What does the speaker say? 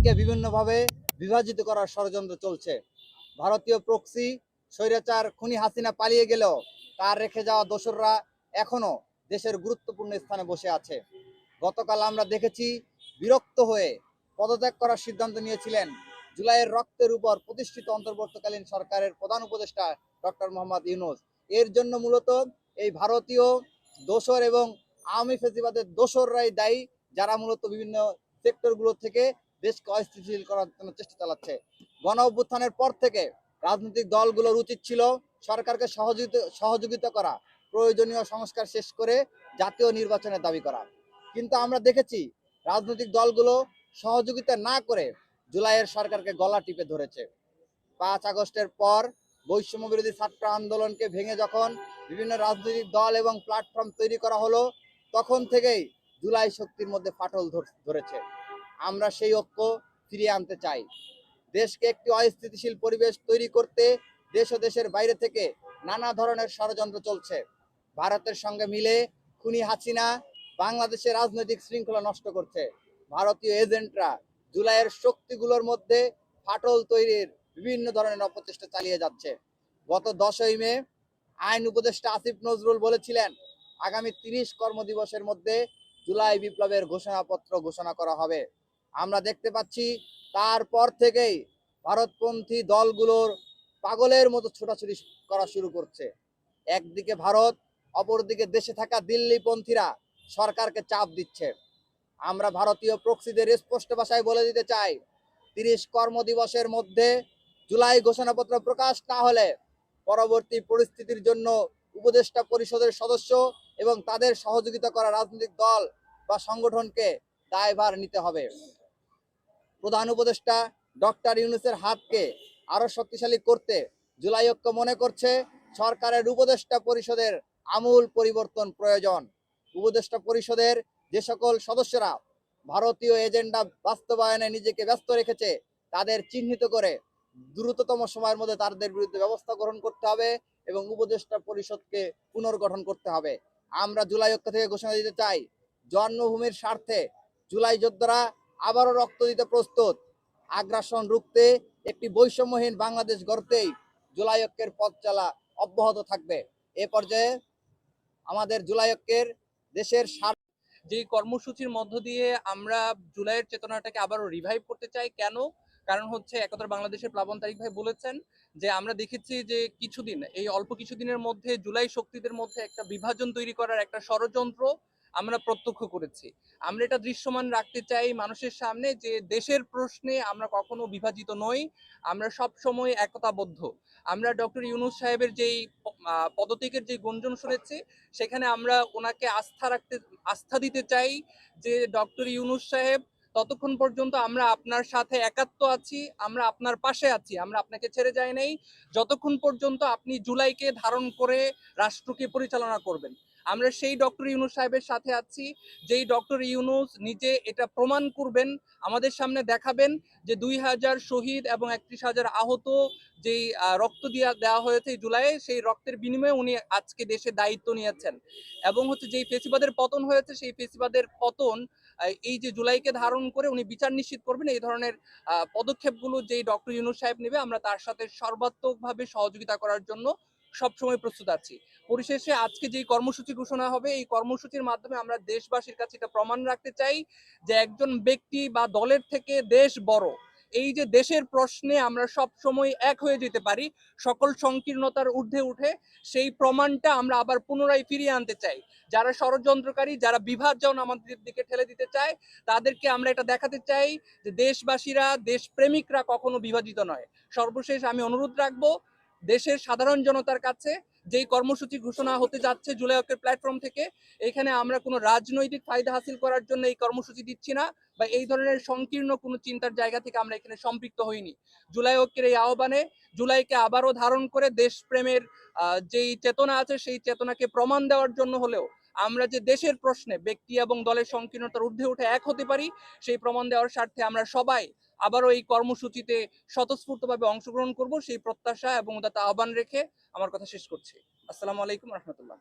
জাতিকে বিভিন্নভাবে বিভাজিত করার ষড়যন্ত্র চলছে। ভারতীয় প্রক্সি স্বৈরাচার খুনি হাসিনা পালিয়ে গেলেও তার রেখে যাওয়া দোসররা এখনও দেশের গুরুত্বপূর্ণ স্থানে বসে আছে। গতকাল আমরা দেখেছি বিরক্ত হয়ে পদত্যাগ করার সিদ্ধান্ত নিয়েছিলেন জুলাইয়ের রক্তের উপর প্রতিষ্ঠিত অন্তর্বর্তীকালীন সরকারের প্রধান উপদেষ্টা ডক্টর মোহাম্মদ ইউনুস। এর জন্য মূলত এই ভারতীয় দোসর এবং আওয়ামী ফেসিবাদের দোসররাই দায়ী, যারা মূলত বিভিন্ন সেক্টরগুলো থেকে দেশকে অস্থিতিশীল করার জন্য চেষ্টা চালাচ্ছে। গণ অভ্যুত্থানের পর থেকে রাজনৈতিক দলগুলোর উচিত ছিল সরকারকে সহযোগিতা সহযোগিতা করা, প্রয়োজনীয় সংস্কার শেষ করে জাতীয় নির্বাচনের দাবি করা। কিন্তু আমরা দেখেছি রাজনৈতিক দলগুলো সহযোগিতা না করে জুলাইয়ের সরকারকে গলা টিপে ধরেছে। পাঁচ আগস্টের পর বৈষম্য বিরোধী ছাত্র আন্দোলনকে ভেঙে যখন বিভিন্ন রাজনৈতিক দল এবং প্ল্যাটফর্ম তৈরি করা হলো, তখন থেকেই জুলাই শক্তির মধ্যে ফাটল ধর- ধরেছে। আমরা সেই ঐক্য ফিরিয়ে আনতে চাই। দেশকে একটি অস্থিতিশীল পরিবেশ তৈরি করতে দেশ ও দেশের বাইরে থেকে নানা ধরনের ষড়যন্ত্র চলছে। ভারতের সঙ্গে মিলে খুনি হাসিনা বাংলাদেশের রাজনৈতিক শৃঙ্খলা নষ্ট করছে। ভারতীয় এজেন্টরা জুলাইয়ের শক্তিগুলোর মধ্যে ফাটল তৈরির বিভিন্ন ধরনের অপচেষ্টা চালিয়ে যাচ্ছে। গত দশই মে আইন উপদেষ্টা আসিফ নজরুল বলেছিলেন, আগামী তিরিশ কর্মদিবসের মধ্যে জুলাই বিপ্লবের ঘোষণাপত্র ঘোষণা করা হবে। আমরা দেখতে পাচ্ছি, তারপর থেকেই ভারতপন্থী দলগুলোর পাগলের মতো ছোটাছুটি করা শুরু করছে। একদিকে ভারত, অপরদিকে দেশে থাকা দিল্লিপন্থীরা সরকারকে চাপ দিচ্ছে। আমরা ভারতীয় প্রক্সিদের স্পষ্ট ভাষায় বলে দিতে চাই, তিরিশ কর্মদিবসের মধ্যে জুলাই ঘোষণাপত্র প্রকাশ না হলে পরবর্তী পরিস্থিতির জন্য উপদেষ্টা পরিষদের সদস্য এবং তাদের সহযোগিতা করা রাজনৈতিক দল বা সংগঠনকে দায়ভার নিতে হবে। প্রধান উপদেষ্টা ডক্টর ইউনুসের হাতকে আরও শক্তিশালী করতে জুলাই ঐক্য মনে করছে সরকারের উপদেষ্টা পরিষদের আমূল পরিবর্তন প্রয়োজন। উপদেষ্টা পরিষদের যে সকল সদস্যরা ভারতীয় এজেন্ডা বাস্তবায়নে নিজেকে ব্যস্ত রেখেছে, তাদের চিহ্নিত করে দ্রুততম সময়ের মধ্যে তাদের বিরুদ্ধে ব্যবস্থা গ্রহণ করতে হবে এবং উপদেষ্টা পরিষদকে পুনর্গঠন করতে হবে। আমরা জুলাই ঐক্য থেকে ঘোষণা দিতে চাই, জন্মভূমির স্বার্থে জুলাই যোদ্ধারা আবারও রক্ত দিতে প্রস্তুত। আগ্রাসন রুখতে একটি বৈষম্যহীন বাংলাদেশ গড়তেই জুলাই ঐক্যের পথ চলা অব্যাহত থাকবে। এ পর্যায়ে আমাদের জুলাই ঐক্যের দেশের স্বার্থ যে কর্মসূচির মধ্য দিয়ে আমরা জুলাইয়ের চেতনাটাকে আবারও রিভাইভ করতে চাই, কেন? কারণ হচ্ছে একতার বাংলাদেশের প্লাবন তারিক ভাই বলেছেন যে, আমরা দেখেছি যে কিছুদিন, এই অল্প কিছুদিনের মধ্যে জুলাই শক্তিদের মধ্যে একটা বিভাজন তৈরি করার একটা ষড়যন্ত্র আমরা প্রত্যক্ষ করেছি। আমরা এটা দৃশ্যমান রাখতে চাই মানুষের সামনে যে দেশের প্রশ্নে আমরা কখনো বিভাজিত নই। আমরা সব সময় একতাবদ্ধ। আমরা ডক্টর ইউনুস সাহেবের যেই পদত্যাগের যে গুঞ্জন শুনেছি, সেখানে আমরা ওনাকে আস্থা রাখতে, আস্থা দিতে চাই যে ডক্টর ইউনুস সাহেব, ততক্ষণ পর্যন্ত আমরা আপনার সাথে একাত্ম আছি, আমরা আপনার পাশে আছি, আমরা আপনাকে ছেড়ে যাই নাই। যতক্ষণ পর্যন্ত আপনি জুলাইকে ধারণ করে রাষ্ট্রকে পরিচালনা করবেন। আমরা সেই ডক্টর ইউনুস সাহেবের সাথে আছি। যেই ডক্টর ইউনুস নিজে এটা প্রমাণ করবেন, আমাদের সামনে দেখাবেন যে দুই হাজার শহীদ এবং একত্রিশ হাজার আহত যেই রক্ত দিয়া দেওয়া হয়েছে জুলাইয়ে, সেই রক্তের বিনিময়ে উনি আজকে দেশে দায়িত্ব নিয়েছেন। এবং হচ্ছে যেই ফেসিবাদের পতন হয়েছে, সেই ফেসিবাদের পতন এই যে জুলাইকে ধারণ করে উনি বিচার নিশ্চিত করবেন, এই ধরনের পদক্ষেপগুলো যেই ডক্টর ইউনুস সাহেব নেবে, আমরা তার সাথে সর্বাত্মকভাবে সহযোগিতা করার জন্য সবসময় প্রস্তুত আছি। পরিশেষে আজকে যেই কর্মসূচি ঘোষণা হবে, এই কর্মসূচির মাধ্যমে আমরা দেশবাসীর কাছে এটা প্রমাণ রাখতে চাই যে একজন ব্যক্তি বা দলের থেকে দেশ বড়। এই যে দেশের প্রশ্নে আমরা সব সময় এক হয়ে যেতে পারি, সকল সংকীর্ণতার ঊর্ধ্বে উঠে সেই প্রমাণটা আমরা আবার পুনরায় ফিরিয়ে আনতে চাই। যারা ষড়যন্ত্রকারী, যারা বিভাজন আমাদের দিকে ঠেলে দিতে চায়, তাদেরকে আমরা এটা দেখাতে চাই যে দেশবাসীরা, দেশপ্রেমিকরা কখনো বিভাজিত নয়। সর্বশেষ আমি অনুরোধ রাখব দেশের সাধারণ জনতার কাছে যেই কর্মসূচি ঘোষণা হতে যাচ্ছে জুলাই প্ল্যাটফর্ম থেকে, এখানে আমরা কোনো রাজনৈতিক ফায়দা হাসিল করার জন্য এই কর্মসূচি দিচ্ছি না বা এই ধরনের সংকীর্ণ কোনো চিন্তার জায়গা থেকে আমরা এখানে সম্পৃক্ত হইনি। জুলাই ঐক্যের এই আহ্বানে, জুলাইকে আবারও ধারণ করে দেশপ্রেমের যেই চেতনা আছে সেই চেতনাকে প্রমাণ দেওয়ার জন্য হলেও আমরা যে দেশের প্রশ্নে ব্যক্তি এবং দলের সংকীর্ণতার ঊর্ধ্বে উঠে এক হতে পারি, সেই প্রমাণ দেওয়ার স্বার্থে আমরা সবাই আবারও এই কর্মসূচিতে স্বতঃস্ফূর্তভাবে অংশগ্রহণ করব, সেই প্রত্যাশা এবং উদাত্ত আহ্বান রেখে আমার কথা শেষ করছি। আসসালামু আলাইকুম রহমতুল্লাহ।